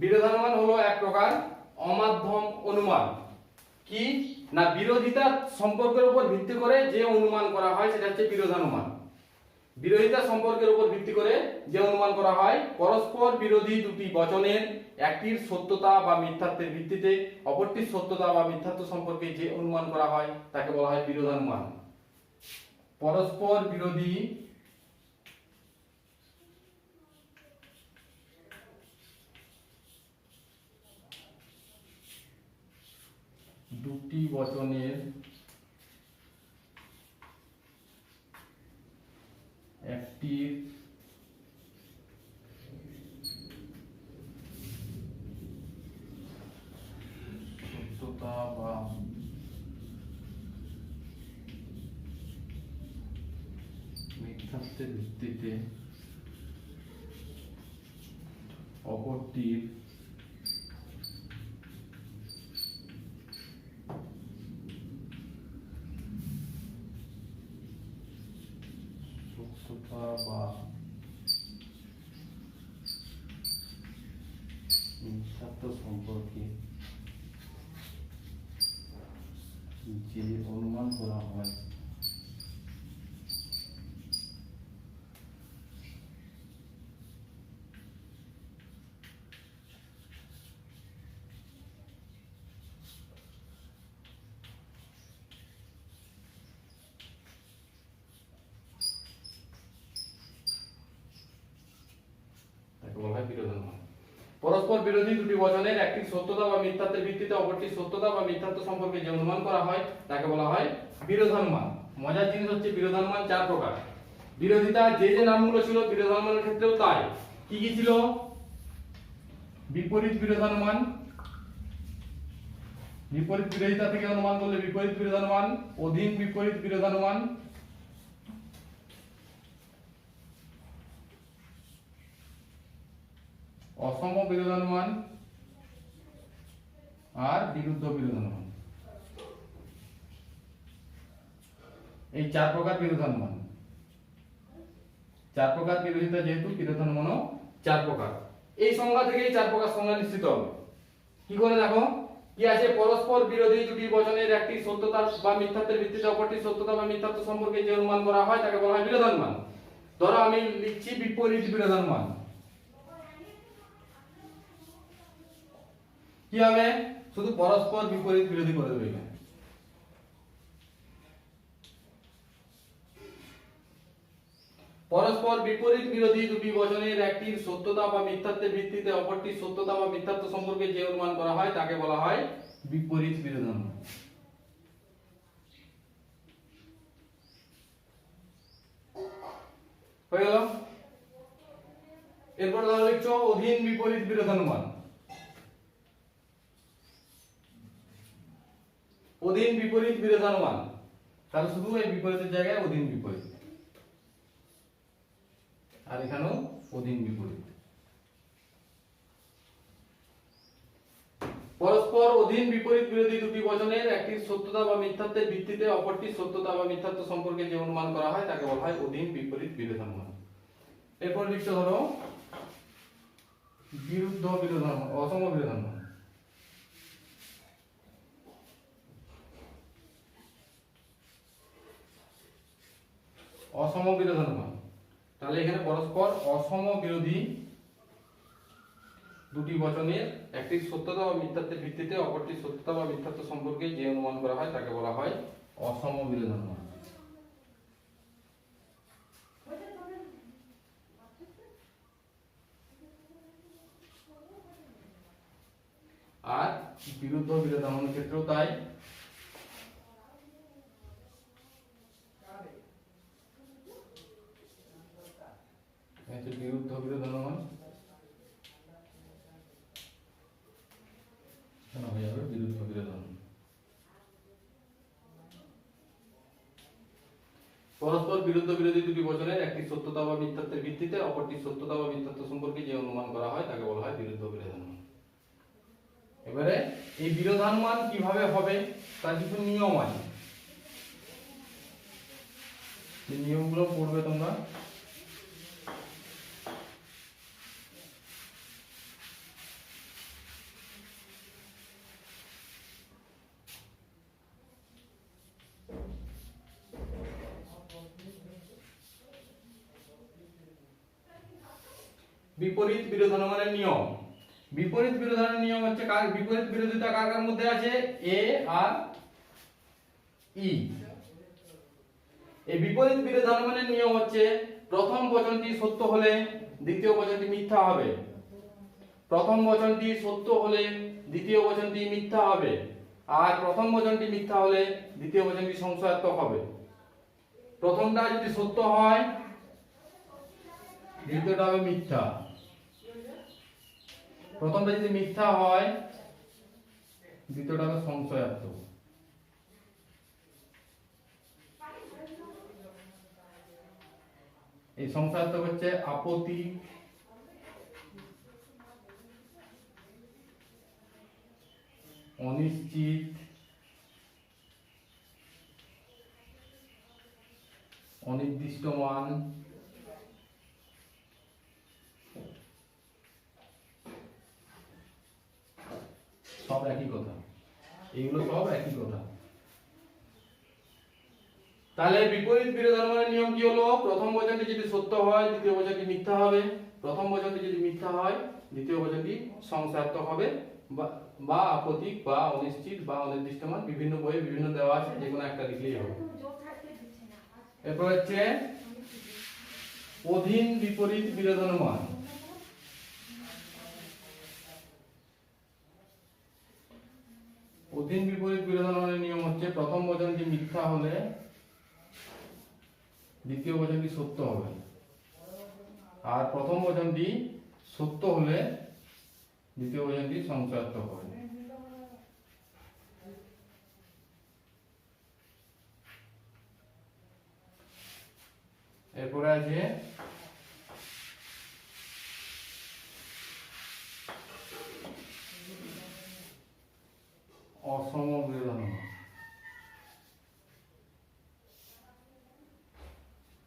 বিরোধানুমান হলো এক প্রকার অমাধ্যম অনুমান। কি? না, বিরোধিতা সম্পর্কের উপর ভিত্তি করে যে অনুমান করা হয় সেটা হচ্ছে বিরোধানুমান। বিরোধিতা সম্পর্কের উপর ভিত্তি করে যে অনুমান করা হয়, পরস্পর বিরোধী দুটি বচনের একটির সত্যতা বা মিথ্যাত্বের ভিত্তিতে, অপরটির সত্যতা বা মিথ্যাত্ব সম্পর্কে যে অনুমান করা হয়, তাকে বলা হয় বিরোধানুমান। পরস্পর বিরোধী দুটি বচনের একটির সত্যতা বা মিথ্যাত্বের ভিত্তিতে অপরটির সত্যতা বা মিথ্যাত্ব সম্পর্কে যে অনুমান করা হয় তাকে বলা হয় বিরোধানুমান পরস্পর বিরোধী দুটি বচনের একটি সত্যতা বা মিথ্যাত্বের ভিত্তিতে অপরটি সত্যতা বা মিথ্যাত্ব সম্পর্কে যে অনুমান করা হয়, তাকে বলা হয় বিরোধানুমান। মজার জিনিস হচ্ছে বিরোধানুমান চার প্রকার। বিরোধিতা যে যে নামগুলো ছিল বিরোধানুমানের ক্ষেত্রেও তাই। কি কি ছিল? বিপরীত বিরোধানুমান। বিপরীত বিরোধিতা থেকে অনুমান করলে বিপরীত বিরোধানুমান, অধীন বিপরীত বিরোধানুমান অসম বিরোধানুমান আর বিরুদ্ধ বিরোধানুমান এই চার প্রকার বিরোধানুমান চার প্রকার বিরোধিতা যেহেতু বিরোধানুমানও চার প্রকার। এই সংজ্ঞা থেকে চার প্রকার সংজ্ঞা নিশ্চিত হবে। কি করে দেখো? কি আছে? পরস্পর বিরোধী দুটি বচনের একটি সত্যতা বা মিথ্যাত্বের ভিত্তিতে অপরটি সত্যতা বা মিথ্যাত্ব সম্পর্কে যে অনুমান করা হয়, তাকে বলা হয় বিরোধানুমান ধরো আমি লিখছি বিপরীত বিরোধানুমান কি হবে? শুধু পরস্পর বিপরীত বিরোধী করে দেবে পরস্পর বিপরীত বিরোধী দুটি বচনের একটির সত্যতা বা মিথ্যাত্বের ভিত্তিতে, অপরটির সত্যতা বা মিথ্যাত্ব সম্পর্কে যে অনুমান করা হয় তাকে বলা হয় বিপরীত বিরোধানুমান হয়ে গেল? এরপর ধরো লিখছো অধীন বিপরীত বিরোধানুমান অধীন বিপরীত বিরোধানুমান তাহলে শুধু এই বিপরীতের জায়গায় অধীন বিপরীত। আর এখানেও অধীন বিপরীত। পরস্পর অধীন বিপরীত বিরোধী দুটি বচনের একটি সত্যতা বা মিথ্যাত্বের ভিত্তিতে অপরটি সত্যতা বা মিথ্যাত্ব সম্পর্কে যে অনুমান করা হয় তাকে বলা হয় অধীন বিপরীত বিরোধানুমান এরপর লিখছো ধরো বিরুদ্ধ বিরোধানুমান অসম বিরোধানুমান অসম বিরোধানুমান তাহলে এখানে পরস্পর অসম বিরোধী দুটি বচনের একটি সত্যতা বা মিথ্যাত্বের ভিত্তিতে, অপরটি সত্যতা বা মিথ্যাত্ব সম্পর্কে যে অনুমান করা হয় তাকে বলা হয় অসম বিরোধানুমান আর বিরুদ্ধ বিরোধানুমানের ক্ষেত্রেও তাই হচ্ছে বিরুদ্ধ বিরোধানুমান এখানে হয়ে যাবে বিরুদ্ধ বিরোধানুমান পরস্পর বিরুদ্ধ বিরোধী দুটি বচনের একটি সত্যতা বা মিথ্যাত্বের ভিত্তিতে, অপরটি সত্যতা বা মিথ্যাত্ব সম্পর্কে যে অনুমান করা হয়, তাকে বলা হয় বিরুদ্ধ বিরোধানুমান। এবারে এই বিরোধানুমান কীভাবে হবে, তার কিছু নিয়ম আছে। নিয়মগুলো পড়বে তোমরা। বিপরীত বিরোধানুমানের নিয়ম। বিপরীত বিরোধানের নিয়ম হচ্ছে কার, বিপরীত বিরোধিতা কার কার মধ্যে আছে? এ আর ই। এই বিপরীত বিরোধানুমানের নিয়ম হচ্ছে প্রথম বচনটি সত্য হলে দ্বিতীয় বচনটি মিথ্যা হবে। প্রথম বচনটি সত্য হলে দ্বিতীয় বচনটি মিথ্যা হবে। আর প্রথম বচনটি মিথ্যা হলে দ্বিতীয় বচনটি সংশয়াত্মক হবে। প্রথমটা যদি সত্য হয়, দ্বিতীয়টা হবে মিথ্যা। প্রথমটা যদি মিথ্যা হয় দ্বিতীয়টা হবে সংশয়াত্মক এই সংশয়াত্মক হচ্ছে আপত্তি। অনিশ্চিত। অনির্দিষ্ট মান সব একই কথা। এগুলো সব একই কথা। তাহলে বিপরীত বিরোধানুমানের নিয়ম কি হলো? প্রথম বচনটি যদি সত্য হয়, দ্বিতীয় বচনটি মিথ্যা হবে। প্রথম বচনটি যদি মিথ্যা হয়, দ্বিতীয় বচনটি সংশয়াত্মক হবে। বা- আপতিক বা অনিশ্চিত বা অনির্দিষ্ট মান বিভিন্ন বইয়ে বিভিন্ন দেওয়া আছে, যে কোনো একটা লিখলেই হবে। এরপর হচ্ছে অধীন বিপরীত বিরোধানুমান। অধীন বিপরীত বিরোধানুমানের নিয়ম হচ্ছে প্রথম বচনটি মিথ্যা হলে দ্বিতীয় বচনটি সত্য হবে? আর প্রথম বচনটি সত্য হলে দ্বিতীয় বচনটি সংশয়াত্মক হবে? এরপরে আছে অসম বিরোধানুমান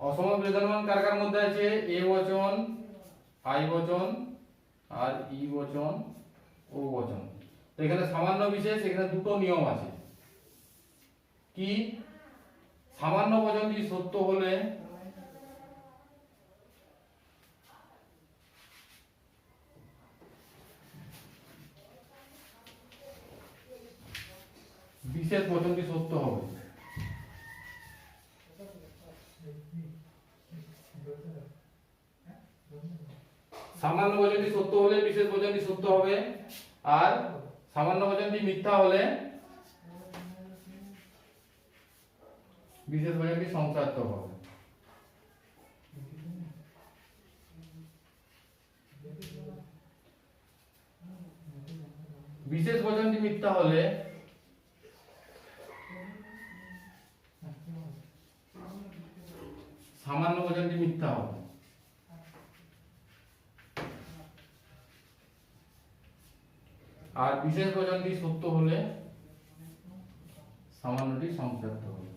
অসম বিরোধানুমান কার কার মধ্যে আছে এ বচন, আই বচন আর ই বচন, ও বচন। তো এখানে সামান্য বিশেষ, এখানে দুটো নিয়ম আছে। কি? সামান্য বচনটি সত্য হলে বিশেষ বচনটি সত্য হবে। সামান্য বচনটি সত্য হলে, বিশেষ বচনটি সত্য হবে। আর সামান্য বচনটি মিথ্যা হলে, বিশেষ বচনটি সংশয়াত্মক হবে। বিশেষ বচনটি মিথ্যা হলে সামান্য বচনটি মিথ্যা হবে। আর বিশেষ বচনটি সত্য হলে সামান্যটি সংক্ষিপ্ত হবে।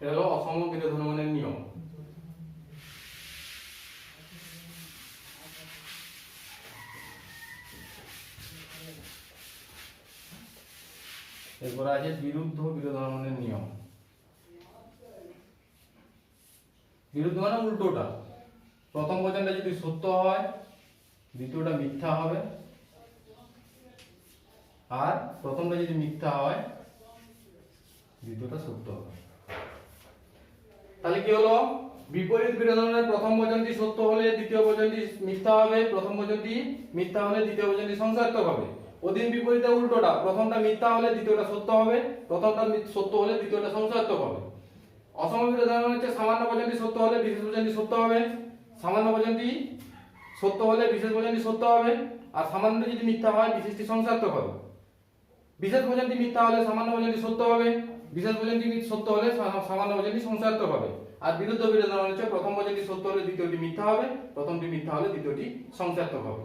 এটা হলো অসম বিরোধানুমানের নিয়ম। এরপর আছে বিরুদ্ধ বিরোধানুমানের নিয়ম। বিরুদ্ধ মানে উল্টোটা। প্রথম বচনটা যদি সত্য হয়, দ্বিতীয়টা মিথ্যা হবে। আর প্রথমটা যদি মিথ্যা হয়, দ্বিতীয়টা সত্য হবে। তাহলে কি হলো? বিপরীত বিরোধনের প্রথম বচনটি সত্য হলে দ্বিতীয় বচনটি মিথ্যা হবে, প্রথম বচনটি মিথ্যা হলে দ্বিতীয় বচনটি সংসার্থক হবে। অধীন বিপরীতে উল্টোটা, প্রথমটা মিথ্যা হলে দ্বিতীয়টা সত্য হবে, প্রথমটা সত্য হলে দ্বিতীয়টা সংসার্থক হবে। অসম বিরোধন হচ্ছে সামান্য বচনটি সত্য হলে বিশেষ বচনটি সত্য হবে, সামান্য বচনটি সত্য হলে বিশেষ বচনটি সত্য হবে, আর সামান্য যদি মিথ্যা হয়, বিশেষটি সংসার্থক হবে। বিশেষ বচনটি মিথ্যা হলে সামান্য বচনটি সত্য হবে, বিশেষ মি- সত্য হলে সামান্য বচনটি সংসার্থক হবে। আর বিরুদ্ধ বিরোধন হচ্ছে প্রথম বচনটি সত্য হলে দ্বিতীয়টি মিথ্যা হবে, প্রথমটি মিথ্যা হলে দ্বিতীয়টি সংসার্থক হবে।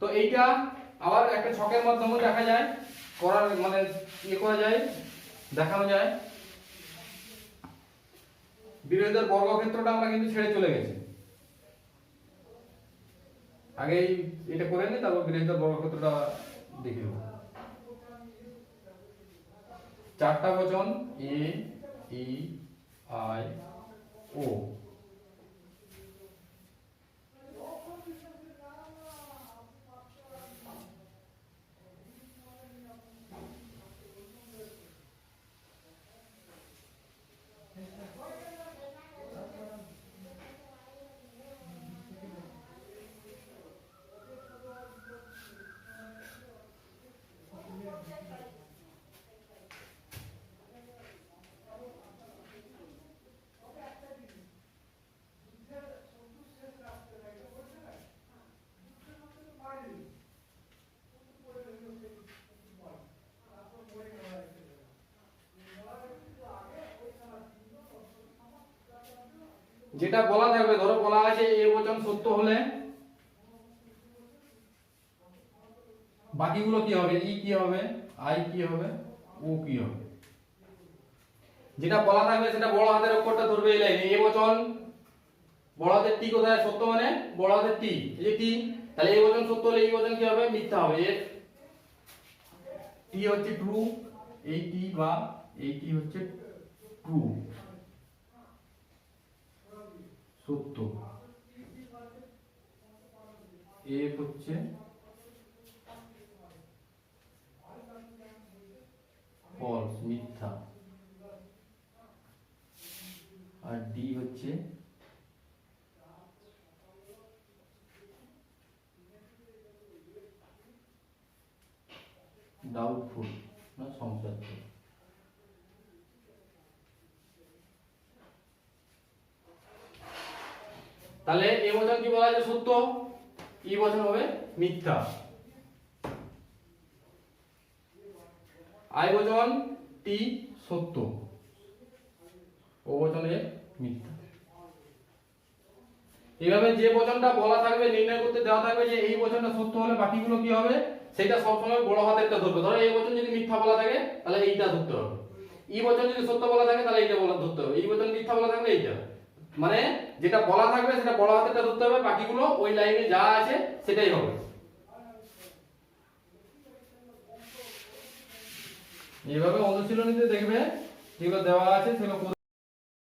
তো এইটা আবার একটা ছকের মাধ্যমে দেখা যায়, করার মানে ইয়ে করা যায়, দেখানো যায়। বিরোধীদের বর্গক্ষেত্রটা আমরা কিন্তু ছেড়ে চলে গেছি। আগে এটা করে নি তারপর বিরোধীদের বর্গক্ষেত্রটা দেখে নেব। চারটা বচন, এ, ই, আই, ও। যেটা বলা থাকবে ধরো বলা আছে, এ বচন সত্য হলে বাকিগুলো কি হবে? ই কি হবে? আই কি হবে? ও কি হবে? যেটা বলা থাকবে, সেটা বড় হাতের অক্ষরটা ধরবে এই লাইনে। এ বচন বড় হাতের টি কোথায়? সত্য মানে বড় হাতের টি। এই যে টি, তাহলে এই বচন সত্য হলে এই বচন কি হবে? মিথ্যা হবে। এর টি হচ্ছে ট্রু এই টি বা এই টি হচ্ছে ট্রু সত্য এ হচ্ছে ফলস মিথ্যা আর ডি হচ্ছে ডাউটফুল না সংশয়াত্মক তাহলে এ বচন কি বলা আছে সত্য? ই বচন হবে মিথ্যা। আই বচন টি সত্য। ও বচনে মিথ্যা। এইভাবে যে বচনটা বলা থাকবে, নির্ণয় করতে দেওয়া থাকবে যে এই বচনটা সত্য হলে বাকিগুলো কি হবে? সেটা সবসময় বড় হাতেরটা ধরবে। ধরো এই বচন যদি মিথ্যা বলা থাকে, তাহলে এইটা ধরতে হবে। ই বচন যদি সত্য বলা থাকে, তাহলে এইটা বলা ধরতে হবে। এই বচন মিথ্যা বলা থাকলে এইটা। মানে যেটা বলা থাকবে, সেটা বড় হাতে ধরতে হবে, বাকিগুলো ওই লাইনে যা আছে সেটাই হবে। এইভাবে অনুশীলনীতে দেখবে, যেগুলো দেওয়া আছে সেগুলো